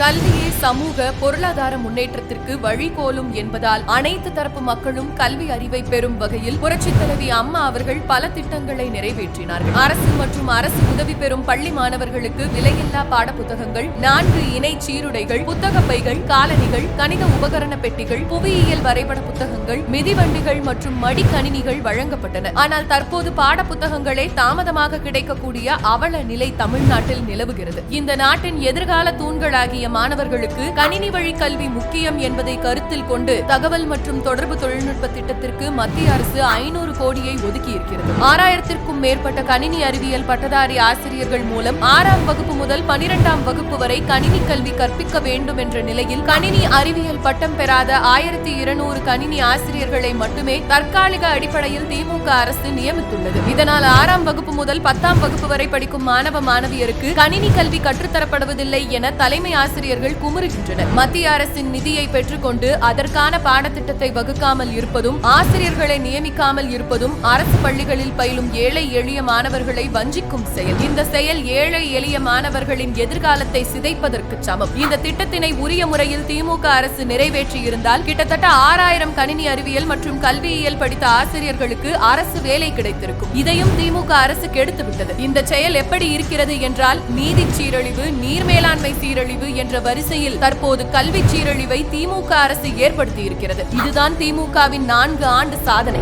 ਕੱਲ ਹੀ சமூக பொருளாதார முன்னேற்றத்திற்கு வழிகோலும் என்பதால் அனைத்து தரப்பு மக்களும் கல்வி அறிவை பெறும் வகையில் புரட்சித் தலைவி அம்மா அவர்கள் பல திட்டங்களை நிறைவேற்றினார்கள். அரசு மற்றும் அரசு உதவி பெறும் பள்ளி மாணவர்களுக்கு விலையில்லா பாடப்புத்தகங்கள் நான்கு இணை சீருடைகள் புத்தக பைகள் காலணிகள் கணித உபகரண பெட்டிகள் புவியியல் வரைபட புத்தகங்கள் மிதிவண்டிகள் மற்றும் மடிக்கணினிகள் வழங்கப்பட்டன. ஆனால் தற்போது பாட புத்தகங்களே தாமதமாக கிடைக்கக்கூடிய அவல நிலை தமிழ்நாட்டில் நிலவுகிறது. இந்த நாட்டின் எதிர்கால தூண்களாகிய மாணவர்களுக்கு மாணவர்களுக்கு கணினி வழி கல்வி முக்கியம் என்பதை கருத்தில் கொண்டு தகவல் மற்றும் தொடர்பு தொழில்நுட்ப திட்டத்திற்கு மத்திய அரசு ஐநூறு கோடியை ஒதுக்கி இருக்கிறது ஆறாயிரத்திற்கும் மேற்பட்ட கணினி அறிவியல் பட்டதாரி ஆசிரியர்கள் மூலம் ஆறாம் வகுப்பு முதல் பனிரெண்டாம் வகுப்பு வரை கணினி கல்வி கற்பிக்க வேண்டும் என்ற நிலையில் கணினி அறிவியல் பட்டம் பெறாத ஆயிரத்தி இருநூறு கணினி ஆசிரியர்களை மட்டுமே தற்காலிக அடிப்படையில் திமுக அரசு நியமித்துள்ளது. இதனால் ஆறாம் வகுப்பு முதல் பத்தாம் வகுப்பு வரை படிக்கும் மாணவ மாணவியருக்கு கணினி கல்வி கற்றுத்தரப்படுவதில்லை என தலைமை ஆசிரியர்கள் குமுறுகின்றனர் மத்திய அரசின் நிதியை பெற்றுக்கொண்டு அதற்கான பாடத்திட்டத்தை வகுக்காமல் இருப்பதும் ஆசிரியர்களை நியமிக்காமல் இருப்பதும் அரசு பள்ளிகளில் பயிலும் ஏழை எளிய மாணவர்களை வஞ்சிக்கும் செயல். இந்த செயல் ஏழை எளிய மாணவர்களின் எதிர்காலத்தை சிதைப்பதற்கு சமம். இந்த திட்டத்தினை உரிய முறையில் திமுக அரசு நிறைவேற்றியிருந்தால் கிட்டத்தட்ட ஆறாயிரம் கணினி அறிவியல் மற்றும் கல்வியியல் படித்த ஆசிரியர்களுக்கு அரசு வேலை கிடைத்திருக்கும். இதையும் திமுக அரசு கெடுத்துவிட்டது. இந்த செயல் எப்படி இருக்கிறது என்றால் நீதி சீரழிவு நீர் மேலாண்மை சீரழிவு என்ற வரிசையில் தற்போது கல்வி சீரழிவை திமுக அரசு ஏற்படுத்தி இருக்கிறது இதுதான் திமுகவின் நான்கு ஆண்டு சாதனை.